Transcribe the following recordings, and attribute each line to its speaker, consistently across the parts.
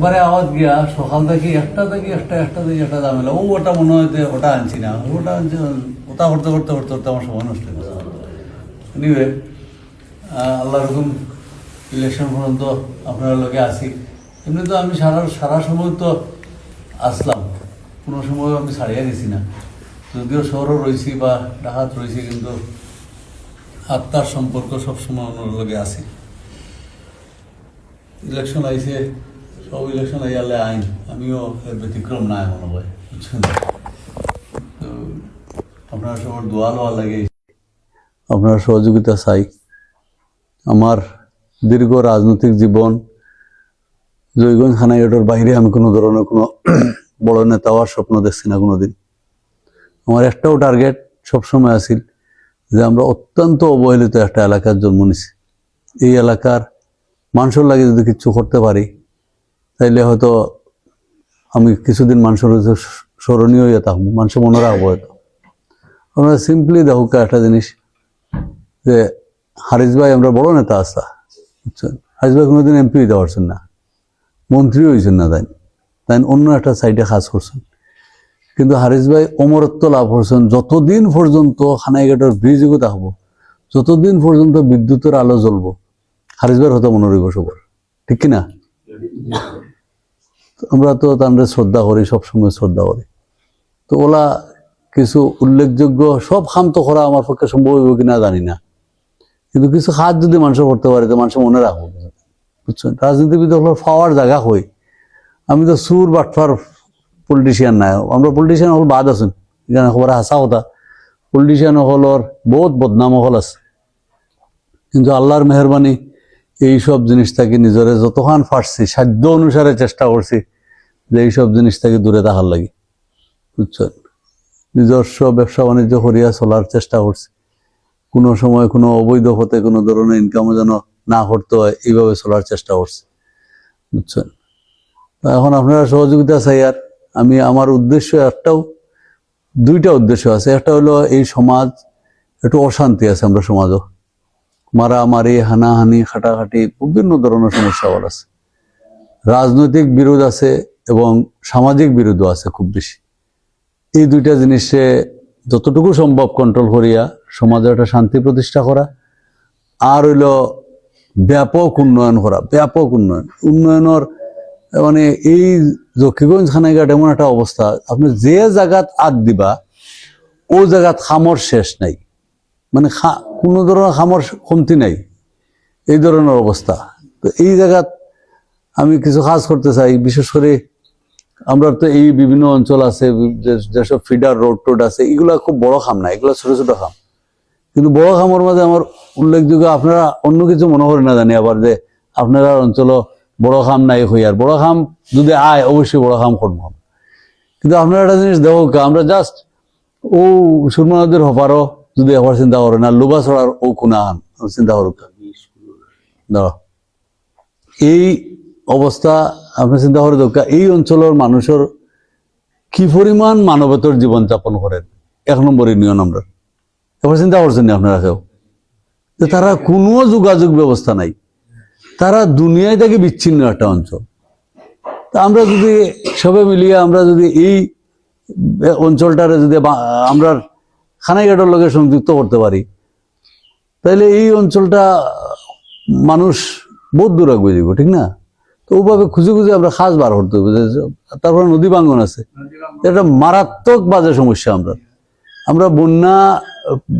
Speaker 1: এবারে আওয়াজ গিয়া সকাল থেকে একটা থেকে একটা একটা থেকে একটা ঝামেলা। ও ওটা মনে হয় ওটা আনছি না। ওটা আনছি, ওটা করতে করতে করতে করতে আমার সময় নষ্ট হয়ে এনিওয়ে আল্লাহ রকম ইলেকশন পর্যন্ত আপনার লোকে আসি এমনি তো আমি সারা সারা সময় তো আসলাম। কোনো সময় আমি ছাড়িয়ে গেছি না। যদিও শহরও রয়েছি বা ডাহাত রয়েছি, কিন্তু আত্মার সম্পর্ক সবসময় অন্যর লগে আছে। ইলেকশন আইছে সব ইলেকশন আইয়ালে আইন, আমিও ব্যতিক্রম নাই মনে হয়, বুঝছেন? তো আপনারা সবার দোয়া লাগে। আপনারা সহযোগিতা চাই। আমার দীর্ঘ রাজনৈতিক জীবন জয়গঞ্জ খানাইয়ের বাইরে আমি কোনো ধরনের কোনো বড় নেতা হওয়ার স্বপ্ন দেখছি না কোনোদিন। আমার একটাও টার্গেট সবসময় আছিল যে আমরা অত্যন্ত অবহেলিত একটা এলাকার জন্ম নিছি। এই এলাকার মানুষের লাগে যদি কিছু করতে পারি তাইলে হয়তো আমি কিছুদিন মানুষের হয়তো স্মরণীয় হয়ে থাকব, মানুষের মনে রাখব হয়তো। আমরা সিম্পলি দেখুক একটা জিনিস যে হারিস ভাই আমরা বড় নেতা আসতা বুঝছেন? হারিস ভাই কোনোদিন এমপি হইতে পারছেন না মন্ত্রী হয়েছেন না তাই তাই অন্য একটা সাইডে কাজ করছেন। কিন্তু হারিস ভাই অমরত্ব লাভ করছেন, যতদিন পর্যন্ত খানাইঘাটের ব্রিজ এগো থাকব, যতদিন পর্যন্ত বিদ্যুতের আলো জ্বলবো হারিস ভাইয়ের হতো মনে রইব সবার। ঠিক কিনা আমরা তো তাদের শ্রদ্ধা করি, সবসময় শ্রদ্ধা করি। তো ওলা কিছু উল্লেখযোগ্য, সব খাম তো করা আমার পক্ষে সম্ভব হইব কিনা জানি না। কিন্তু কিছু হাত যদি মানুষ করতে পারে, তো মানুষ মনে রাখব। বুঝছেন? রাজনীতিবিদ হলো পাওয়ার জায়গা হই। আমি তো সুর বাটফার পলিটিশিয়ান নাই। আমরা পলিটিশিয়ান হল বাদ আছেন। এখানে খবর হাসা কথা। পলিটিশিয়ান হলর বহুত বদনাম হল আছে। কিন্তু আল্লাহর মেহরবানি এই সব জিনিস থেকে নিজরে যতক্ষণ ফাটছি সাধ্য অনুসারে চেষ্টা করছি যে এইসব জিনিস থেকে দূরে থাকার লাগে বুঝছেন নিজস্ব ব্যবসা বাণিজ্য করিয়া চলার চেষ্টা করছি। কোনো সময় কোনো অবৈধ হতে কোনো ধরনের ইনকামও যেন না করতে হয়, এইভাবে চলার চেষ্টা করছি বুঝছেন এখন আপনারা সহযোগিতা চাই আর আমি আমার উদ্দেশ্য একটাও, দুইটা উদ্দেশ্য আছে। একটা হলো এই সমাজ একটু অশান্তি আছে আমরা সমাজও। মারামারি, হানাহানি, খাটাখাটি, বিভিন্ন ধরনের সমস্যা আছে। রাজনৈতিক বিরোধ আছে এবং সামাজিক বিরোধও আছে খুব বেশি। এই দুইটা জিনিসে যতটুকু সম্ভব কন্ট্রোল করিয়া সমাজে একটা শান্তি প্রতিষ্ঠা করা আর হইল ব্যাপক উন্নয়ন করা, ব্যাপক উন্নয়ন। উন্নয়নের মানে এই জকিগঞ্জ খানাইঘাট এমন একটা অবস্থা, আপনি যে জায়গাত আদ দিবা, ও জায়গাত খামর শেষ নাই। মানে কোনো ধরনের খামর কমতি নাই। এই ধরনের অবস্থা। তো এই জায়গাত আমি কিছু কাজ করতে চাই, বিশেষ করে আমরা তো এই বিভিন্ন অঞ্চল আছে যেসব ফিডার রোড টোড আছে, এগুলা খুব বড় খাম না, এগুলো ছোট ছোট খাম। কিন্তু বড় খামের মাঝে আমার উল্লেখযোগ্য, আপনারা অন্য কিছু মনে করি না জানি আবার যে আপনারা অঞ্চল বড় খাম নাই হই, আর বড় খাম যদি আয়, অবশ্যই বড় খাম করব। কিন্তু আপনারা একটা জিনিস দেখো, আমরা জাস্ট ও সুরমা নদীর হপারও যদি একবার চিন্তা করে না লোবা ছড়ার ও কোনা চিন্তা করুক। এই অবস্থা, আপনি চিন্তা করে দরকার এই অঞ্চলের মানুষের কি পরিমাণ মানবতর জীবনযাপন করেন এক নম্বর ইউনিয়ন আমরা এবার চিন্তা করছেন আপনারা কেউ যে তারা কোনো যোগাযোগ ব্যবস্থা নাই। তারা দুনিয়ায় থেকে বিচ্ছিন্ন একটা অঞ্চল। তা আমরা যদি সবে মিলিয়ে আমরা যদি এই অঞ্চলটারে যদি আমরা খানাইঘাটের লগে সংযুক্ত করতে পারি তাহলে এই অঞ্চলটা মানুষ বহুত দূর আগে যাব, ঠিক না? তো ওভাবে খুঁজে খুঁজে আমরা খাস বার করতে হবে তারপরে নদী বাঙ্গন আছে। এটা মারাত্মক বাজে সমস্যা আমরা। আমরা বন্যা,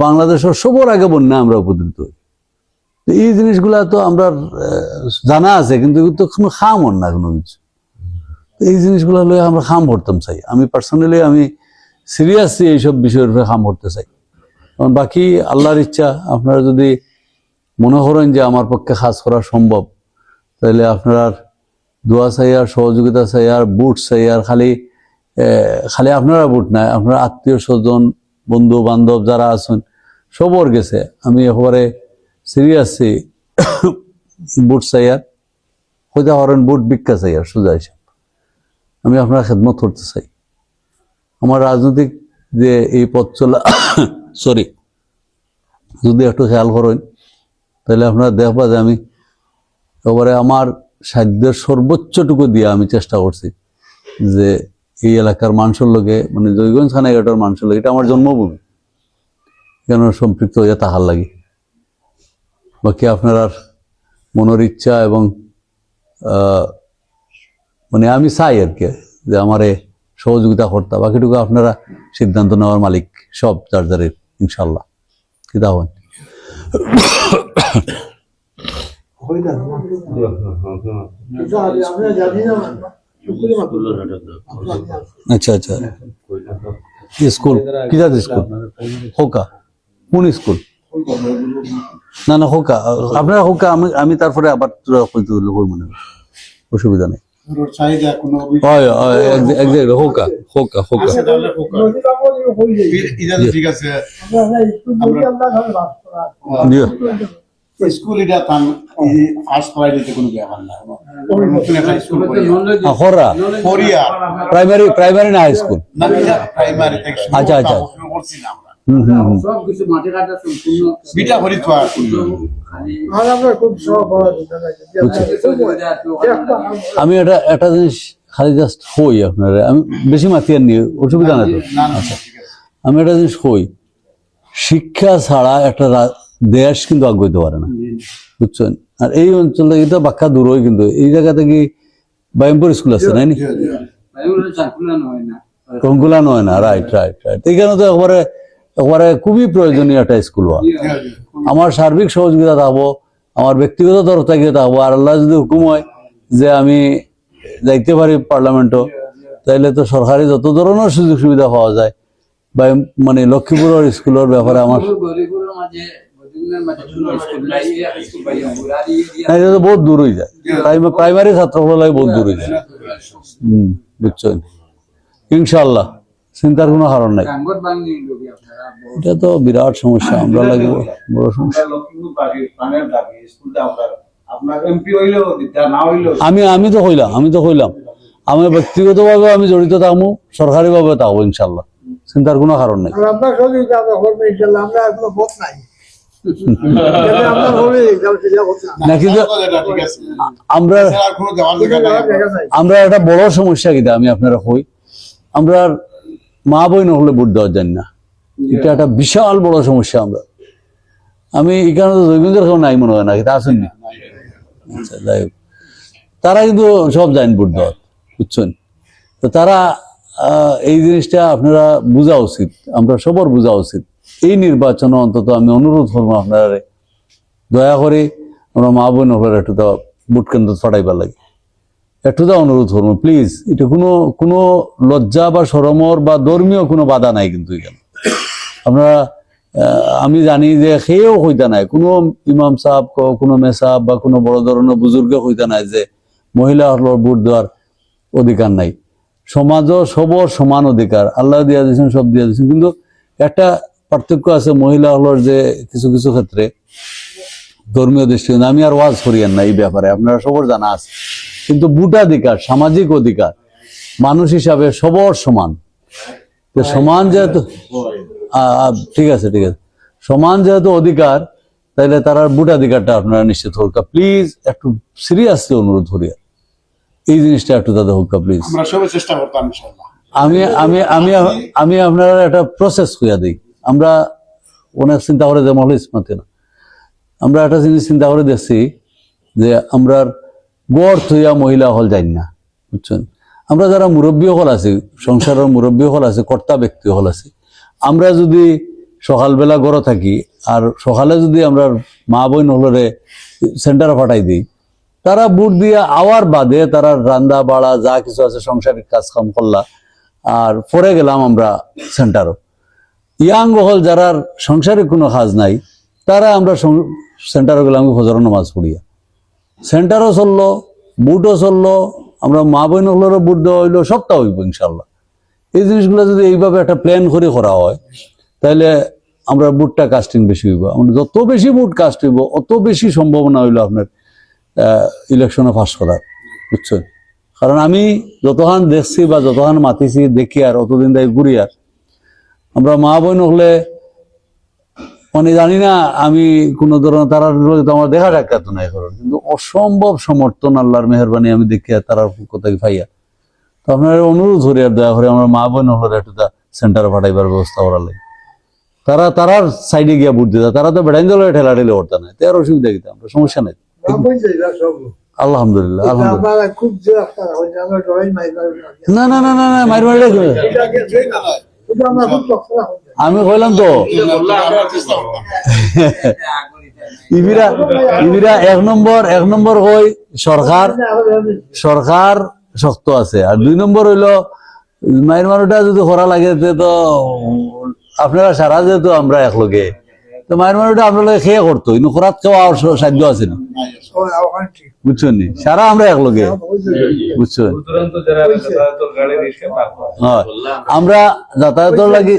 Speaker 1: বাংলাদেশের সবর আগে বন্যা আমরা উপদ্রুত হই। তো এই জিনিসগুলা তো আমরা জানা আছে, কিন্তু তো কোনো খাম না কোনো কিছু। তো এই জিনিসগুলা লয়ে আমরা খাম ভরতাম চাই। আমি পার্সোনালি আমি সিরিয়াসলি এইসব বিষয়ের উপরে খাম ভরতে চাই। বাকি আল্লাহর ইচ্ছা, আপনারা যদি মনে করেন যে আমার পক্ষে কাজ করা সম্ভব, তাহলে আপনার দোয়া চাই আর সহযোগিতা চাই আর বুট চাই আর খালি খালি আপনারা বুট নাই, আপনার আত্মীয় স্বজন, বন্ধু বান্ধব যারা আছেন, সবর গেছে। আমি একেবারে সিরিয়াসলি বুট চাই আর হইতে পারেন বুট ভিক্ষা চাই আর, সোজা হিসাব। আমি আপনার খেদমত করতে চাই। আমার রাজনৈতিক যে এই পথ চলা সরি যদি একটু খেয়াল করেন, তাহলে আপনারা দেখবা যে আমি এবারে আমার সাধ্যের সর্বোচ্চটুকু দিয়ে আমি চেষ্টা করছি যে এই এলাকার মানুষের লোকে মানে জয়গঞ্জ খানাঘাটের মানুষের লোক এটা আমার জন্মভূমি। কেন সম্পৃক্ত হইয়া তাহার লাগে? বাকি আপনার আর মনের ইচ্ছা এবং মানে আমি চাই আর কি যে আমারে সহযোগিতা করতে। বাকিটুকু আপনারা সিদ্ধান্ত নেওয়ার মালিক সব, যার যারের ইনশাল্লাহ। কি তা হন আচ্ছা আচ্ছা। স্কুল? কি জাত স্কুল? হোকা। কোন স্কুল? না না হোকা। আপনারা হোকা আমি আমি তারপরে আবার কইতে মনে অসুবিধা নেই। হোকা হোকা হোকা।
Speaker 2: ঠিক আছে। স্কুল এটা তান ফার্স্ট প্রাইভেটে কোনো ব্যাপার না। নতুন একটা স্কুল
Speaker 1: হরা
Speaker 2: কোরিয়া।
Speaker 1: প্রাইমারি প্রাইমারি না হাই স্কুল
Speaker 2: না প্রাইমারি
Speaker 1: আচ্ছা, আচ্ছা।
Speaker 2: করছি না আমরা।
Speaker 3: খালি
Speaker 1: আমি এটা একটা জিনিস খালি জাস্ট হই আপনার। আমি বেশি মাতিয়ার নিয়ে অসুবিধা না তো
Speaker 2: আছে।
Speaker 1: আমি একটা জিনিস হই শিক্ষা ছাড়া একটা দেশ কিন্তু আগ্রহীতে পারে না। বুঝছেন আর এই অঞ্চলে এটা বাক্কা দূর হয় কিন্তু। এই জায়গা কি বায়মপুর স্কুল আছে নাই নি?
Speaker 3: চাকুলানো হয় না।
Speaker 1: রঙ্গুলা নয় না রাইট রাইট রাইট এখানে তো একবারে একবারে খুবই প্রয়োজনীয় একটা স্কুল হওয়া আমার সার্বিক সহযোগিতা থাকব আমার ব্যক্তিগত তরফ থেকে থাকব আর আল্লাহ যদি হুকুম হয় যে আমি যাইতে পারি পার্লামেন্টও তাইলে তো সরকারি যত ধরনের সুযোগ সুবিধা পাওয়া যায় বা মানে লক্ষ্মীপুরের স্কুলের ব্যাপারে আমার এটা তো বহুত দূর হয়ে যায়। প্রাইমারি ছাত্রগুলো বহুত দূর হয়ে যায়। হম বুঝছেন ইনশাল্লাহ চিন্তার কোনো কারণ নাই। এটা তো বিরাট সমস্যা আমরা লাগবে বড় সমস্যা। আমি আমি তো কইলাম আমি তো কইলাম আমি ব্যক্তিগতভাবে আমি জড়িত থাকব সরকারিভাবে থাকব ইনশাল্লাহ চিন্তার কোনো কারণ নাই।
Speaker 4: না।
Speaker 1: না কিন্তু আমরা একটা বড় সমস্যা কিনা আমি আপনারা কই আমরা মা বই নহলে ভোট দেওয়া জানি না। এটা একটা বিশাল বড় সমস্যা আমরা। আমি এখানে তো জৈবিকের কেউ নাই মনে হয় না এটা আসেননি আচ্ছা, যাই হোক। তারা কিন্তু সব জানেন ভোট দেওয়ার বুঝছেন? তো তারা এই জিনিসটা আপনারা বোঝা উচিত। আমরা সবার বোঝা উচিত। এই নির্বাচনে অন্তত আমি অনুরোধ করব আপনারা, দয়া করে আমরা মা বোন একটু তো ভোট কেন্দ্র ফাটাইবার লাগে। একটু তো অনুরোধ করব প্লিজ এটা কোনো কোনো লজ্জা বা সরমর বা ধর্মীয় কোনো বাধা নাই কিন্তু আপনারা আমি জানি যে সেও হইতা নাই, কোনো ইমাম সাহেব, কোনো মেসাব বা কোনো বড় ধরনের বুজুর্গ হইতা নাই যে মহিলাসকলের ভোট দেওয়ার অধিকার নাই। সমাজও সবর সমান অধিকার, আল্লাহ দিয়া দিয়েছেন, সব দিয়া দিয়েছেন, কিন্তু একটা পার্থক্য আছে মহিলাসকলের যে কিছু কিছু ক্ষেত্রে ধর্মীয় দৃষ্টিকোণ। আমি আর ওয়াজ করিয়েন না এই ব্যাপারে আপনারা সবর জানা আছে। কিন্তু ভোটাধিকার সামাজিক অধিকার মানুষ হিসাবে সবর সমান। তো সমান যেহেতু ঠিক আছে ঠিক আছে। সমান যেহেতু অধিকার তাইলে তার ভোটাধিকারটা আপনারা নিশ্চিত হোক প্লিজ একটু সিরিয়াসলি অনুরোধ করিয়া এই জিনিসটা একটু তাদের হোক প্লিজ।
Speaker 2: আমরা সবাই চেষ্টা করতাম
Speaker 1: আমি আমি আমি আমি আপনারা একটা প্রসেস কইয়া দিই। আমরা অনেক চিন্তা করে যে মহল ইসমাতে না। আমরা একটা জিনিস চিন্তা করে দেখছি যে আমরা গড় থইয়া মহিলা হল যাই না, বুঝছেন? আমরা যারা মুরব্বী হল আছি, সংসারের মুরব্বী হল আছে, কর্তা ব্যক্তি হল আছে, আমরা যদি সকালবেলা গড়ে থাকি আর সকালে যদি আমরা মা বোন হলরে সেন্টারে পাঠাই দিই, তারা বুট দিয়ে আওয়ার বাদে তারা রান্দা বাড়া যা কিছু আছে সংসারিক কাজ কাম করলা, আর পরে গেলাম আমরা সেন্টারও। ইয়াং হল যারা সংসারিক কোনো কাজ নাই, তারা আমরা সেন্টারও গেলাম ফজর নামাজ পড়িয়া। সেন্টারও চলল, বুটও চলল, আমরা মা বোন হলেরও বুট দেওয়া হইল, সবটা হইব ইনশাল্লাহ এই জিনিসগুলো যদি এইভাবে একটা প্ল্যান করে করা হয় তাহলে আমরা বুটটা কাস্টিং বেশি হইব। আমরা যত বেশি বুট কাস্ট হইব, অত বেশি সম্ভাবনা হইল আপনার ইলেকশনে পাস করার, বুঝছেন? কারণ আমি যতখান দেখছি বা যতখান মাতিছি, দেখি আর অতদিন তাই ঘুরি আর আমরা মা বোন হলে মানে জানি না আমি কোন ধরনের তারার তো আমার দেখা সাক্ষাৎ নাই করার কিন্তু অসম্ভব সমর্থন আল্লাহর মেহরবানি আমি দেখি তারার পক্ষ থেকে পাইয়া। তো আপনার অনুরোধ করি আর দয়া করে আমার মা বোন হলে একটু সেন্টারে পাঠাইবার ব্যবস্থা করার লাগে। তারা তারার সাইডে গিয়া বুট দিতা তারা তো বেড়াইন দলে ঠেলা ঠেলে করতে নাই তার অসুবিধা কি আমরা সমস্যা নাই। আলহামদুলিল্লাহ আলহামদুলিল্লাহ। না না না না না মাইর মারলে আমি কইলাম তো। ইবিরা ইবিরা এক নম্বর এক নম্বর হই সরকার সরকার শক্ত আছে। আর দুই নম্বর হইল মায়ের মানুষটা যদি খরা লাগে তো আপনারা সারা যেহেতু আমরা একলগে। তো মায়ের মানুষটা আপনার লগে খেয়ে করতো কিন্তু খরাত খাওয়া সাধ্য আছে না।
Speaker 4: ঠিক
Speaker 1: বুঝছেন? নি সারা আমরা একলগে হয়। আমরা যাতায়াতের লাগি